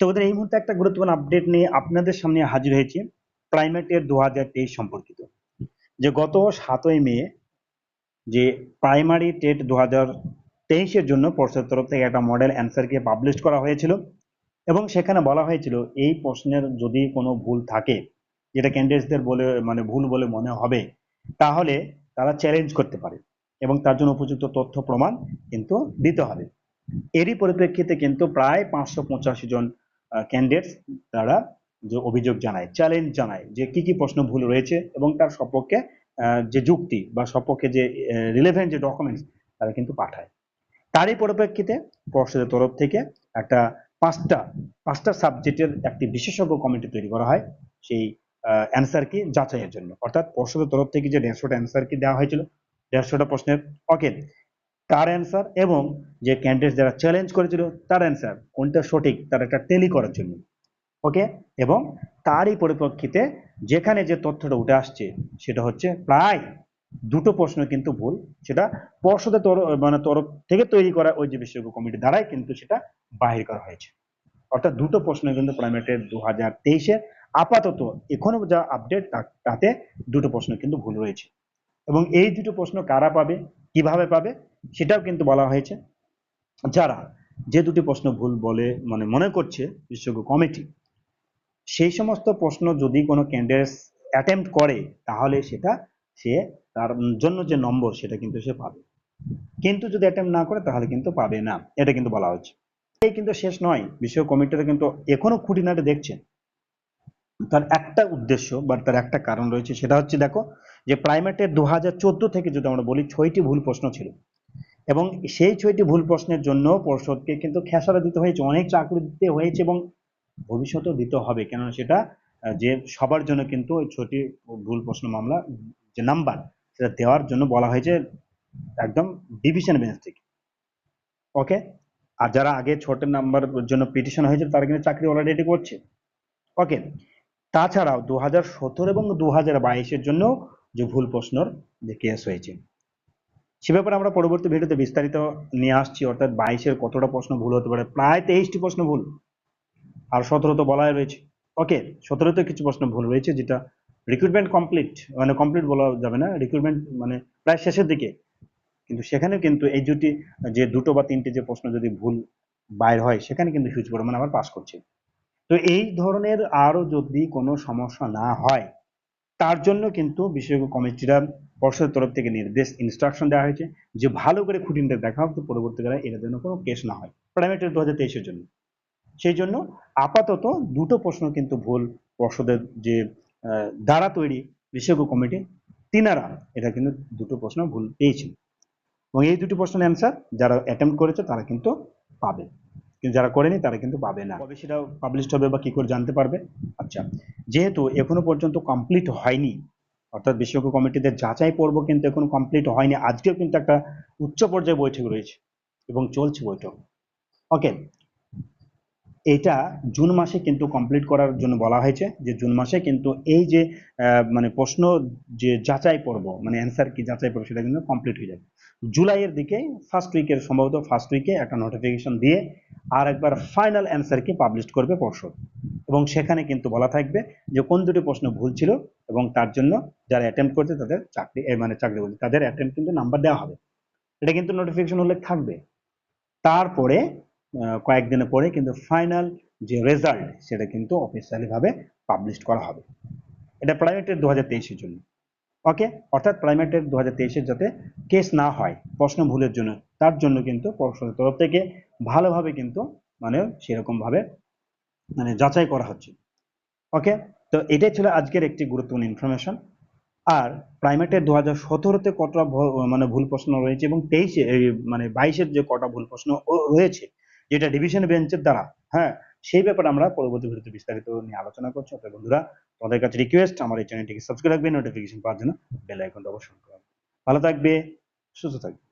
তো ওদের এই মুহূর্তে একটা গুরুত্বপূর্ণ আপডেট নিয়ে আপনাদের সামনে হাজির হয়েছি প্রাইমেটের দু হাজার তেইশ সম্পর্কিত। যে গত সাতই মে যে প্রাইমারি টেট দু তেইশের জন্য পর্ষদের তরফ থেকে একটা মডেল অ্যান্সারকে পাবলিশ করা হয়েছিল এবং সেখানে বলা হয়েছিল এই প্রশ্নের যদি কোনো ভুল থাকে, যেটা ক্যান্ডিডেটসদের বলে মানে ভুল বলে মনে হবে, তাহলে তারা চ্যালেঞ্জ করতে পারে এবং তার জন্য উপযুক্ত তথ্য প্রমাণ কিন্তু দিতে হবে। এরই পরিপ্রেক্ষিতে কিন্তু প্রায় পাঁচশো পঁচাশি জন ক্যান্ডিডেটস তারা যে অভিযোগ জানায় চ্যালেঞ্জ জানায় যে কি কি প্রশ্ন ভুল রয়েছে এবং তার সপক্ষে যে যুক্তি বা সপক্ষে যে রিলেভেন্ট যে ডকুমেন্টস তারা কিন্তু পাঠায়। তারই পরিপ্রেক্ষিতে পর্ষদের তরফ থেকে একটা পাঁচটা পাঁচটা সাবজেক্টের একটি বিশেষজ্ঞ কমিটি তৈরি করা হয়। সেই অ্যান্সার কি যাচাইয়ের জন্য। অর্থাৎ পর্ষদের তরফ থেকে যে দেড়শোটা অ্যান্সার কি দেওয়া হয়েছিল, দেড়শোটা প্রশ্নের ওকে তার অ্যান্সার এবং যে ক্যান্ডিডেট যারা চ্যালেঞ্জ করেছিল, তার অ্যান্সার কোনটা সঠিক, তার একটা টেলি করার জন্য। ওকে এবং তারই পরিপ্রেক্ষিতে যেখানে যে তথ্যটা উঠে আসছে, সেটা হচ্ছে প্রায় দুটো প্রশ্ন কিন্তু ভুল। সেটা পর্ষদের তরফ মানে তরফ থেকে তৈরি করা ওই যে বিশেষজ্ঞ কমিটি দ্বারাই কিন্তু সেটা বাহির করা হয়েছে। অর্থাৎ দুটো প্রশ্ন কিন্তু প্রাইমেটের দু হাজার তেইশে আপাতত এখনও যা আপডেট তাতে দুটো প্রশ্ন কিন্তু ভুল রয়েছে। এবং এই দুটো প্রশ্ন কারা পাবে, কীভাবে পাবে সেটাও কিন্তু বলা হয়েছে। যারা যে দুটি প্রশ্ন ভুল বলে মানে মনে করছে বিশেষজ্ঞ কমিটি, সেই সমস্ত প্রশ্ন যদি কোনো ক্যান্ডিডেট অ্যাটেম্প্ট করে, তাহলে সেটা সে তার জন্য যে নম্বর সেটা কিন্তু সে পাবে। কিন্তু যদি অ্যাটেম্প না করে, তাহলে কিন্তু পাবে না। এটা কিন্তু বলা হচ্ছে এই কিন্তু শেষ নয়। বিষয় কমিটিটা কিন্তু এখনও খুঁটিনাটি দেখছে তার একটা উদ্দেশ্য বা তার একটা কারণ রয়েছে, সেটা হচ্ছে দেখো যে প্রাইমেটের দু থেকে যদি আমরা বলি, ছয়টি ভুল প্রশ্ন ছিল। এবং সেই ছয়টি ভুল প্রশ্নের জন্য পর্ষদকে কিন্তু খেসারা দিতে হয়েছে, অনেক চাকরি দিতে হয়েছে এবং ভবিষ্যতেও দিতে হবে। কেননা সেটা যে সবার জন্য কিন্তু ওই ছয়টি ভুল প্রশ্ন মামলা, যে নাম্বার সেটা দেওয়ার জন্য বলা হয়েছে একদম ডিভিশন বেঞ্চ থেকে। ওকে আর যারা আগে ছোট নাম্বার জন্য পিটিশন হয়েছে তারা কিন্তু চাকরি অলরেডি করছে। ওকে তাছাড়াও দু হাজার সতেরো এবং দু হাজার বাইশের জন্য যে ভুল প্রশ্নর যে কেস হয়েছে সে ব্যাপারে আমরা পরবর্তী ভিডিওতে বিস্তারিত নিয়ে আসছি, অর্থাৎ বাইশের কতটা প্রশ্ন ভুল হতে পারে, প্রায় তেইশটি প্রশ্ন ভুল। আর সতেরো তো বলাই রয়েছে। ওকে সতেরোতে কিছু প্রশ্ন ভুল রয়েছে, যেটা রিক্রুটমেন্ট কমপ্লিট মানে কমপ্লিট বলা যাবে না রিক্রুটমেন্ট মানে প্রায় শেষের দিকে। কিন্তু সেখানে কিন্তু এই দুটি, যে দুটো বা তিনটে যে প্রশ্ন যদি ভুল বাইর হয়, সেখানে কিন্তু হিউজ পরিমাণে আবার পাস করছে। তো এই ধরনের আরও যদি কোনো সমস্যা না হয়, তার জন্য কিন্তু বিশেষজ্ঞ কমিটিরা পর্ষদের তরফ থেকে নির্দেশ ইনস্ট্রাকশন দেওয়া হয়েছে যে ভালো করে খুঁটিনটা দেখা হোক পরবর্তীকালে এটার জন্য কোনো কেস না হয়। প্রাইমেটের দু হাজার তেইশের জন্য। সেই জন্য আপাতত দুটো প্রশ্ন কিন্তু ভুল পর্ষদের যে দ্বারা তৈরি বিশেষজ্ঞ কমিটি, তিনারা এটা কিন্তু দুটো প্রশ্ন ভুল পেয়েছেন। এবং এই দুটি প্রশ্নের অ্যান্সার যারা অ্যাটেম্প করেছে, তারা কিন্তু পাবে। কিন্তু যারা করেনি, তারা কিন্তু পাবে না। কবে সেটা পাবলিশ হবে বা কি করে জানতে পারবে? আচ্ছা যেহেতু এখনও পর্যন্ত কমপ্লিট হয়নি অর্থাৎ বিশেষজ্ঞ কমিটিদের যাচাই পর্ব কিন্তু এখনও কমপ্লিট হয়নি। আজকেও কিন্তু একটা উচ্চ পর্যায়ে বৈঠক রয়েছে এবং চলছে বৈঠক। ওকে এটা জুন মাসে কিন্তু কমপ্লিট করার জন্য বলা হয়েছে যে জুন মাসে কিন্তু এই যে মানে প্রশ্ন যে যাচাই পর্ব মানে অ্যান্সার কি যাচাই পর্ব সেটা কিন্তু কমপ্লিট হয়ে যাবে। জুলাইয়ের দিকে ফার্স্ট উইকের সম্ভবত ফার্স্ট উইকে একটা নোটিফিকেশন দিয়ে আর একবার ফাইনাল অ্যান্সার কি পাবলিশ করবে পর্ষদ। এবং সেখানে কিন্তু বলা থাকবে যে কোন দুটি প্রশ্ন ভুল ছিল এবং তার জন্য যারা অ্যাটেম্প করছে তাদের চাকরি মানে চাকরি বলছে তাদের অ্যাটেম্প কিন্তু নাম্বার দেওয়া হবে। এটা কিন্তু নোটিফিকেশন উল্লেখ থাকবে। তারপরে আহ, কয়েকদিনের পরে কিন্তু ফাইনাল যে রেজাল্ট সেটা কিন্তু অফিসিয়ালি ভাবে পাবলিশ করা হবে। এটা প্রাইমেটের দু হাজার তেইশের জন্য। ওকে অর্থাৎ প্রাইমেটের দু হাজার তেইশের যাতে কেস না হয় প্রশ্ন ভুলের জন্য তার জন্য কিন্তু পর্ষদের তরফ থেকে ভালোভাবে কিন্তু মানে সেরকম ভাবে মানে যাচাই করা হচ্ছে। ওকে তো এটাই ছিল আজকের একটি গুরুত্বপূর্ণ ইনফরমেশন আর প্রাইমেটের দু হাজার সতেরোতে কটা মানে ভুল প্রশ্ন রয়েছে এবং তেইশে মানে বাইশের যে কটা ভুল প্রশ্ন রয়েছে, যেটা ডিভিশন বেঞ্চের দ্বারা হ্যাঁ সেই ব্যাপারে আমরা পরবর্তী ভিডিওতে বিস্তারিত নিয়ে আলোচনা করছি। অতএব বন্ধুরা, তোমাদের কাছে রিকোয়েস্ট আমার এই চ্যানেলটিকে সাবস্ক্রাইব রাখবে নোটিফিকেশন পাওয়ার জন্য বেল আইকনটা অবশ্যই ভালো থাকবে, সুস্থ থাকবে।